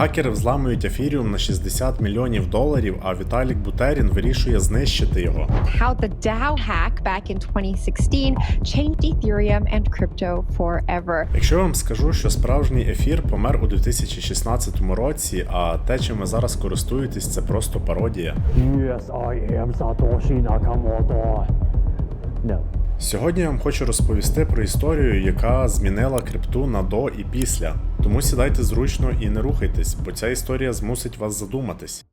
Хакери взламують ефіріум на 60 мільйонів доларів, а Віталік Бутерін вирішує знищити його. how the DAO hack back in 2016 changed Ethereum and crypto forever. Якщо я вам скажу, що справжній ефір помер у 2016 році, а те, чим ви зараз користуєтесь, це просто пародія. Yes, I am Satoshi Nakamoto. No. Сьогодні я вам хочу розповісти про історію, яка змінила крипту на до і після. Тому сідайте зручно і не рухайтесь, бо ця історія змусить вас задуматись.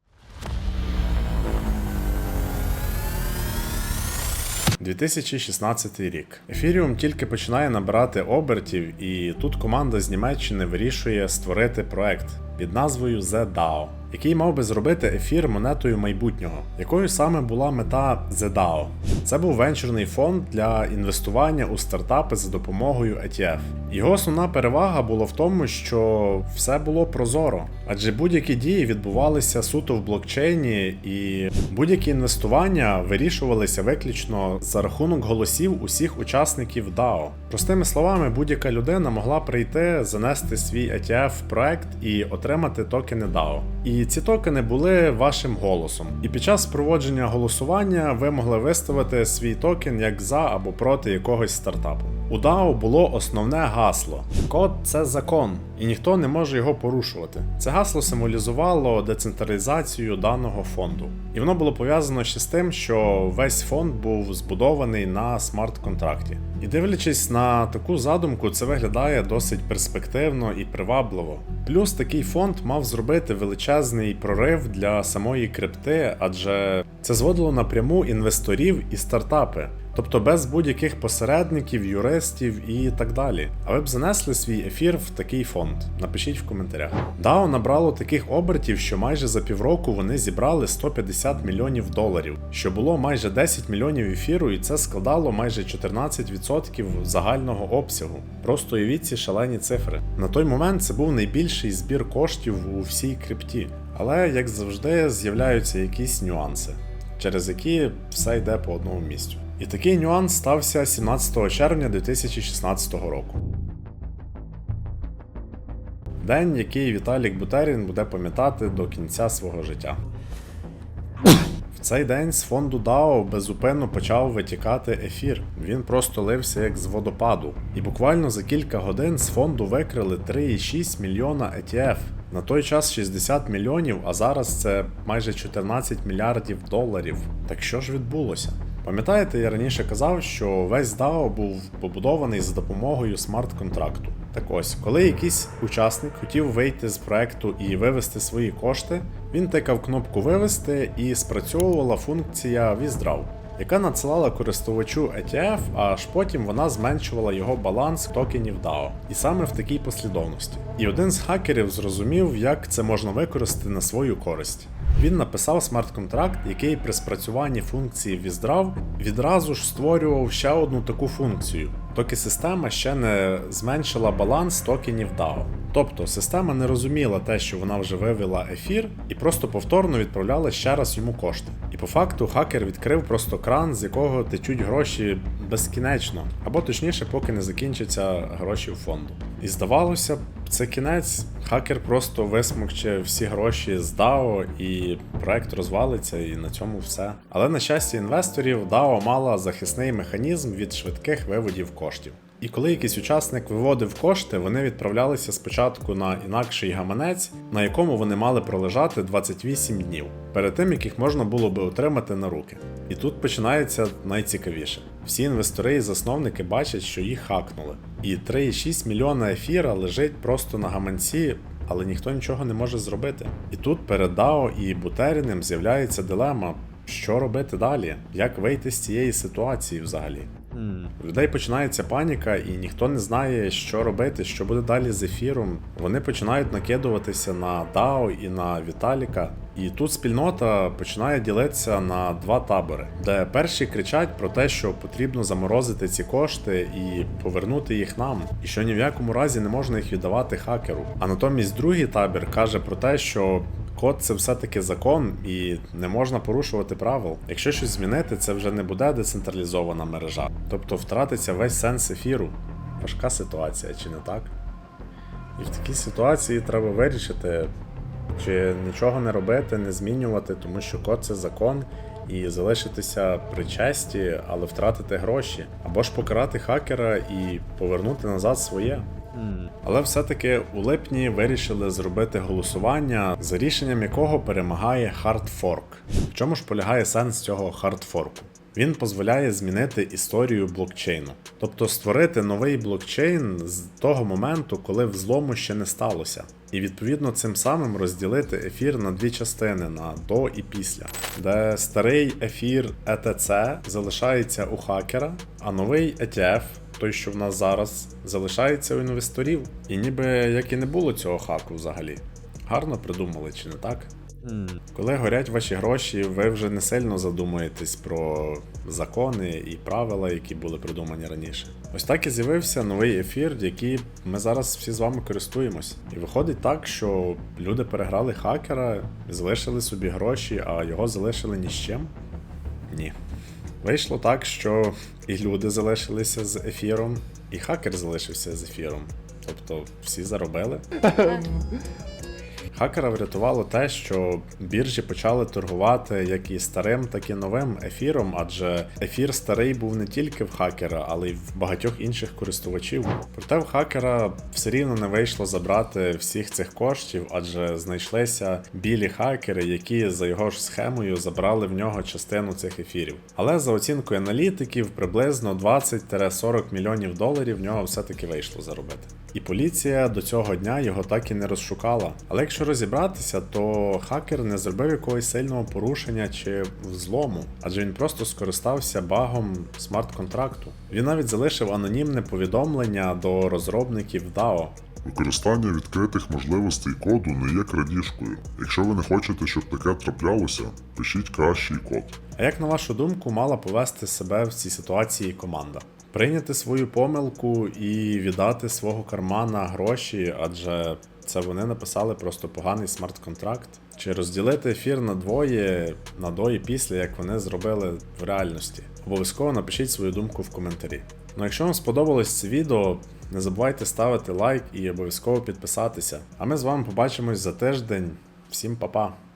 2016 рік. Ефіріум тільки починає набирати обертів, і тут команда з Німеччини вирішує створити проект під назвою ZDAO, який мав би зробити ефір монетою майбутнього. Якою саме була мета ZDAO? Це був венчурний фонд для інвестування у стартапи за допомогою ETF. Його основна перевага була в тому, що все було прозоро, адже будь-які дії відбувалися суто в блокчейні, і будь-які інвестування вирішувалися виключно за рахунок голосів усіх учасників DAO. Простими словами, будь-яка людина могла прийти, занести свій ETF в проект і отримати токени DAO. І ці токени були вашим голосом. І під час проводження голосування ви могли виставити свій токен як за або проти якогось стартапу. У DAO було основне гасло: код це закон, і ніхто не може його порушувати. Це гасло символізувало децентралізацію даного фонду. І воно було пов'язано ще з тим, що весь фонд був збудований на смарт-контракті. І дивлячись на таку задумку, це виглядає досить перспективно і привабливо. Плюс такий фонд мав зробити величезний прорив для самої крипти, адже це зводило напряму інвесторів і стартапи. Тобто без будь-яких посередників, юристів і так далі. А ви б занесли свій ефір в такий фонд? Напишіть в коментарях. DAO набрало таких обертів, що майже за півроку вони зібрали 150 мільйонів доларів, що було майже 10 мільйонів ефіру, і це складало майже 14% загального обсягу. Просто уявіть ці шалені цифри. На той момент це був найбільший збір коштів у всій крипті. Але як завжди з'являються якісь нюанси, через які все йде по одному місцю. І такий нюанс стався 17 червня 2016 року. День, який Віталік Бутерін буде пам'ятати до кінця свого життя. В цей день з фонду DAO безупинно почав витікати ефір. Він просто лився як з водопаду. І буквально за кілька годин з фонду викрили 3,6 мільйона ETF. На той час 60 мільйонів, а зараз це майже 14 мільярдів доларів. Так що ж відбулося? Пам'ятаєте, я раніше казав, що весь DAO був побудований за допомогою смарт-контракту. Так ось, коли якийсь учасник хотів вийти з проекту і вивести свої кошти, він тикав кнопку вивести і спрацьовувала функція Withdraw, яка надсилала користувачу ETF, аж потім вона зменшувала його баланс токенів DAO. І саме в такій послідовності. І один з хакерів зрозумів, як це можна використати на свою користь. Він написав смарт-контракт, який при спрацюванні функції Withdraw відразу ж створював ще одну таку функцію, доки система ще не зменшила баланс токенів DAO. Тобто система не розуміла те, що вона вже вивела ефір, і просто повторно відправляла ще раз йому кошти. І по факту хакер відкрив просто кран, з якого течуть гроші безкінечно, або точніше, поки не закінчаться гроші в фонду. І здавалося б, це кінець. Хакер просто висмокче всі гроші з DAO і проект розвалиться, і на цьому все. Але на щастя інвесторів DAO мала захисний механізм від швидких виводів коштів. І коли якийсь учасник виводив кошти, вони відправлялися спочатку на інакший гаманець, на якому вони мали пролежати 28 днів, перед тим як їх можна було би отримати на руки. І тут починається найцікавіше. Всі інвестори і засновники бачать, що їх хакнули. І 3,6 мільйона ефіра лежить просто на гаманці, але ніхто нічого не може зробити. І тут перед DAO і Бутеріним з'являється дилема, що робити далі, як вийти з цієї ситуації взагалі. У людей починається паніка, і ніхто не знає, що робити, що буде далі з ефіром. Вони починають накидуватися на DAO і на Віталіка. І тут спільнота починає ділитися на два табори, де перші кричать про те, що потрібно заморозити ці кошти і повернути їх нам, і що ні в якому разі не можна їх віддавати хакеру. А натомість другий табір каже про те, що Код це все-таки закон, і не можна порушувати правил. Якщо щось змінити, це вже не буде децентралізована мережа. Тобто втратиться весь сенс ефіру. Важка ситуація, чи не так? І в такій ситуації треба вирішити, Чи нічого не робити, не змінювати, тому що код це закон, і залишитися при честі, але втратити гроші, або ж покарати хакера і повернути назад своє. Але все-таки у липні вирішили зробити голосування, за рішенням якого перемагає хардфорк. В чому ж полягає сенс цього хардфорку? Він дозволяє змінити історію блокчейну, тобто створити новий блокчейн з того моменту, коли взлому ще не сталося, і відповідно цим самим розділити ефір на дві частини на до і після, де старий ефір ETC залишається у хакера, а новий ETF той, що в нас зараз, залишається у інвесторів. І ніби як і не було цього хаку взагалі. Гарно придумали, чи не так? Коли горять ваші гроші, ви вже не сильно задумуєтесь про закони і правила, які були придумані раніше. Ось так і з'явився новий ефір, який ми зараз всі з вами користуємось. І виходить так, що люди переграли хакера, залишили собі гроші, а його залишили ні з чим. Ні. Вийшло так, що і люди залишилися з ефіром, і хакер залишився з ефіром. Тобто всі заробили. Хакера врятувало те, що біржі почали торгувати як і старим, так і новим ефіром, адже ефір старий був не тільки в хакера, але й в багатьох інших користувачів. Проте в хакера все рівно не вийшло забрати всіх цих коштів, адже знайшлися білі хакери, які за його ж схемою забрали в нього частину цих ефірів. Але за оцінкою аналітиків, приблизно 20-40 мільйонів доларів в нього все-таки вийшло заробити. І поліція до цього дня його так і не розшукала. Але якщо розібратися, то хакер не зробив якогось сильного порушення чи взлому, адже він просто скористався багом смарт-контракту. Він навіть залишив анонімне повідомлення до розробників DAO. Використання відкритих можливостей коду не є крадіжкою. Якщо ви не хочете, щоб таке траплялося, пишіть кращий код. А як на вашу думку, мала повести себе в цій ситуації команда? Прийняти свою помилку і віддати свого кармана гроші, адже це вони написали просто поганий смарт-контракт? Чи розділити ефір на двоє, на до і після, як вони зробили в реальності? Обов'язково напишіть свою думку в коментарі. Ну якщо вам сподобалось це відео, не забувайте ставити лайк і обов'язково підписатися. А ми з вами побачимось за тиждень. Всім па-па!